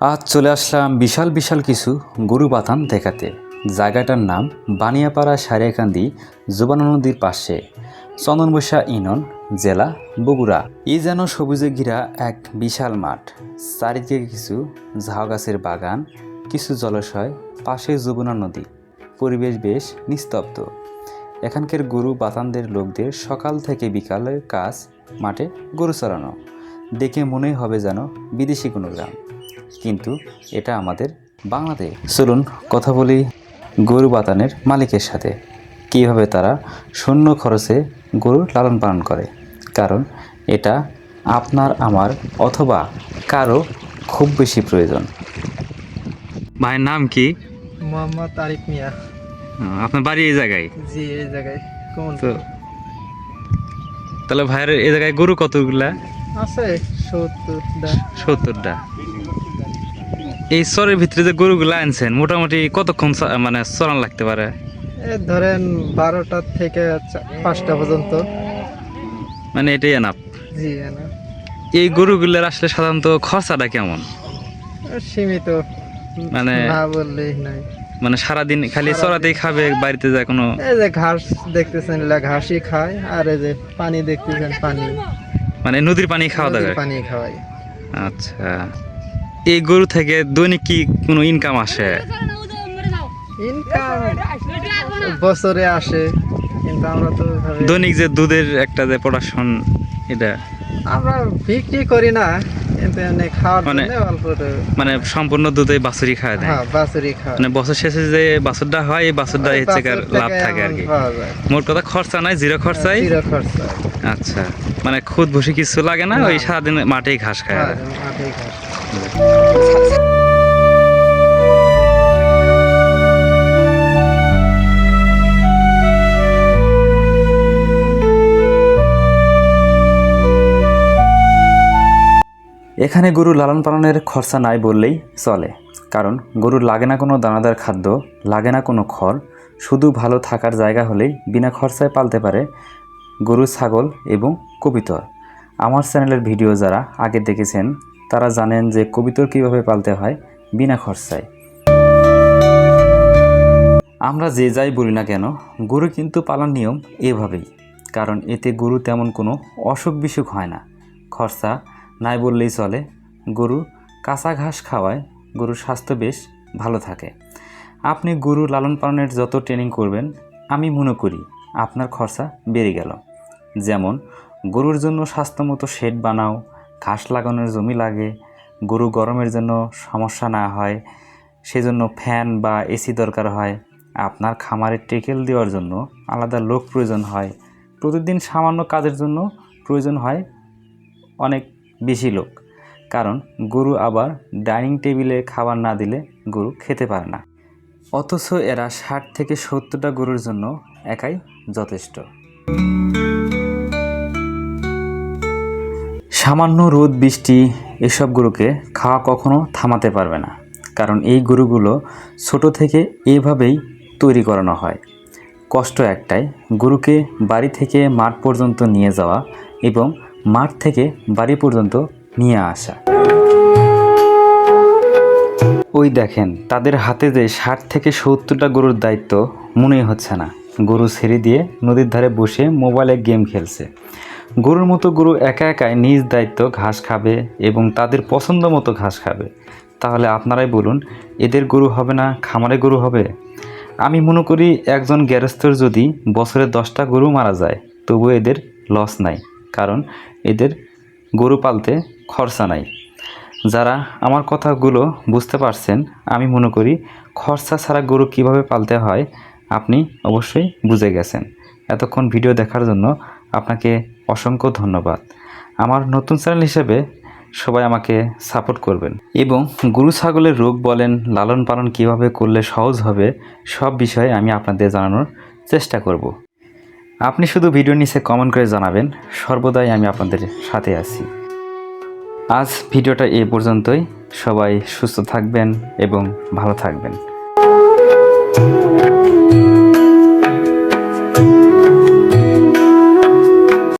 আজ চলে আসলাম বিশাল বিশাল কিছু গরু বাথান দেখাতে। জায়গাটার নাম বানিয়াপাড়া সারিয়াকান্দি জোবানা নদীর পাশে। চন্দনবসা ইনন জেলা বগুড়া। এই যেন সবুজে ঘিরা এক বিশাল মাঠ। চারিদিকে কিছু ঝাউ গাছের বাগান, কিছু জলাশয়, পাশে যমুনা নদী। পরিবেশ বেশ নিস্তব্ধ। এখানকার গরু বাতানদের লোকদের সকাল থেকে বিকালের কাজ মাঠে গরু চড়ানো। দেখে মনেই হবে যেন বিদেশি কোনো গ্রাম। কিন্তু এটা আমাদের বাংলাদেশ। চলুন কথা বলি গরু বাতানের মালিকের সাথে। কীভাবে তারা শূন্য খরচে গরু লালন পালন করে? কারণ এটা আপনার আমার অথবা কারও খুব বেশি প্রয়োজন। ভাইয়ের নাম কি? মোহাম্মদ আরিফ মিয়া। আপনার বাড়ি এই জায়গায়? জি এই জায়গায়। তো তাহলে ভাইয়ের এই জায়গায় গরু কতগুলা? আছে সত্তরটা সত্তরটা এই চরের ভিতরে যে গরুগুলো আনছেন মোটামুটি কতক্ষণ মানে চরান লাগতে পারে? ধরেন বারোটা থেকে পাঁচটা পর্যন্ত। মানে এটাই জি না এই গরুগুলোর আসলে সাধারণত খরচাটা কেমন? সীমিত মানে- না বললেই নাই। মানে সারাদিন খালি। চড়াতেই খাবে বাড়িতে যায় কোনো এই যে ঘাস দেখতেছেন ঘাসই খায় আর এই যে পানি দেখতেছেন পানি। মানে নদীর পানি খাওয়া দাওয়া পানি খাওয়াই। আচ্ছা। এই গরু থেকে দৈনিক কি কোনো ইনকাম আসে? ইনকাম বছরে আসে কিন্তু আমরা তো দৈনিক যে দুধের একটা যে প্রোডাকশন এটা আমরা বিক্রি করি না কিন্তু এমনি খাওয়ার মানে- অল্প মানে সম্পূর্ণ দুধে বাছুরি খাওয়া দেয়? হ্যাঁ বাছুরি খাওয়া মানে বছর শেষে যে বাছুরটা হয় এই বাছুরটা হচ্ছে লাভ থাকে আর কি। মোট কথা খরচা নাই জিরো খরচাই? জিরো খরচা আচ্ছা মানে খুদ ভুসি কিছু লাগে না না। ওই সারাদিন মাঠেই ঘাস খায় হ্যাঁ, মাঠেই ঘাস। এখানে গরু লালন পালনের খরচা নাই বললেই চলে। কারণ গরুর লাগে না কোনো দানাদার খাদ্য, লাগে না কোনো খড়, শুধু ভালো থাকার জায়গা হলেই বিনা খরচায় পালতে পারে গরু, ছাগল এবং কবিতর। আমার চ্যানেলের ভিডিও যারা আগে দেখেছেন, তারা জানেন যে কবিতর কীভাবে পালতে হয় বিনা খরচায়। আমরা যে যাই বলি না কেন, গরু কিন্তু পালার নিয়ম এভাবেই। কারণ এতে গরু তেমন কোনো অসুখ বিসুখ হয় না। খরচা নাই বললেই চলে, গরু কাঁচা ঘাস খাওয়ায় গরুর স্বাস্থ্য বেশ ভালো থাকে। আপনি গরু লালন পালনের যত ট্রেনিং করবেন, আমি মনে করি আপনার খরচা বেড়ে গেল। যেমন, গরুর জন্য স্বাস্থ্যমতো শেড বানাও, ঘাস লাগানোর জমি লাগে, গরু গরমের জন্য সমস্যা না হয়, সেজন্য ফ্যান বা এসি দরকার হয়, আপনার খামারে টেকেল দেওয়ার জন্য আলাদা লোক প্রয়োজন হয়, প্রতিদিন সামান্য কাজের জন্য প্রয়োজন হয় অনেক বেশি লোক। কারণ গরু আবার ডাইনিং টেবিলে খাবার না দিলে গরু খেতে পারে না। অথচ এরা ষাট থেকে সত্তরটা গরুর জন্য একাই যথেষ্ট। সামান্য রোদ, বৃষ্টি এসব গরুকে খাওয়া কখনো থামাতে পারবে না। কারণ এই গরুগুলো ছোট থেকে এভাবেই তৈরি করানো হয়। কষ্ট একটাই গরুকে বাড়ি থেকে মাঠ পর্যন্ত নিয়ে যাওয়া এবং মাঠ থেকে বাড়ি পর্যন্ত নিয়ে আসা। ওই দেখেন, তাদের হাতে যে ষাট থেকে সত্তরটা গরুর দায়িত্ব মনেই হচ্ছে না। গরু ছেড়ে দিয়ে নদীর ধারে বসে মোবাইলে গেম খেলছে। গরুর মতো গরু একা একাই নিজ দায়িত্ব ঘাস খাবে এবং তাদের পছন্দ মতো ঘাস খাবে। তাহলে আপনারাই বলুন, এদের গরু হবে না, খামারে গরু হবে? আমি মনে করি একজন গ্যারেস্তর যদি বছরে দশটা গরু মারা যায় তবু এদের লস নাই। কারণ এদের গরু পালতে খরচা নাই। যারা আমার কথাগুলো বুঝতে পারছেন, আমি মনে করি খরচা ছাড়া গরু কীভাবে পালতে হয়, আপনি অবশ্যই বুঝে গেছেন। এতক্ষণ ভিডিও দেখার জন্য আপনাকে অসংখ্য ধন্যবাদ। আমার নতুন চ্যানেল হিসেবে সবাই আমাকে সাপোর্ট করবেন এবং গরু ছাগলের রোগ বলেন, লালন পালন কীভাবে করলে সহজ হবে, সব বিষয়ে আমি আপনাদের জানানোর চেষ্টা করব। আপনি শুধু ভিডিও নিচে কমেন্ট করে জানাবেন। সর্বদাই আমি আপনাদের সাথে আছি। আজ ভিডিওটা এ পর্যন্তই। সবাই সুস্থ থাকবেন এবং ভালো থাকবেন।